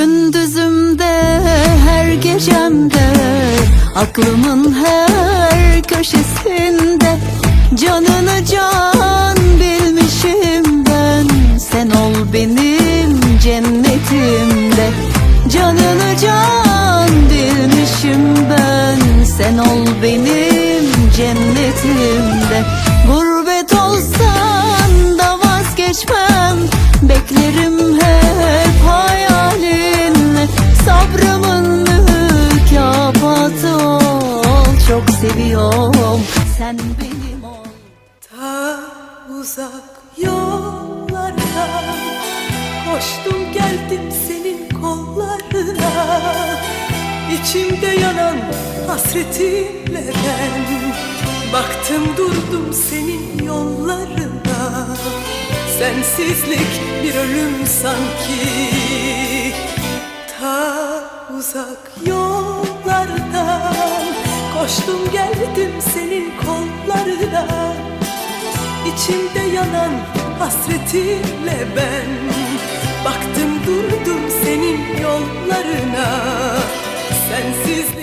Gündüzümde her gecemde Aklımın her köşesinde Canını can bilmişim ben. Sen ol benim cennetimde Canını can bilmişim ben. Sen ol benim cennetimde Çok seviyorum. Sen benim ol. Ta uzak yollarda Koştum geldim senin kollarına. İçimde yanan hasretimle ben Baktım durdum senin yollarına. Sensizlik bir ölüm sanki. Ta uzak yollardan Koştum geldim senin kollarına. İçimde yanan hasretinle ben. Baktım durdum senin yollarına. Sensizlik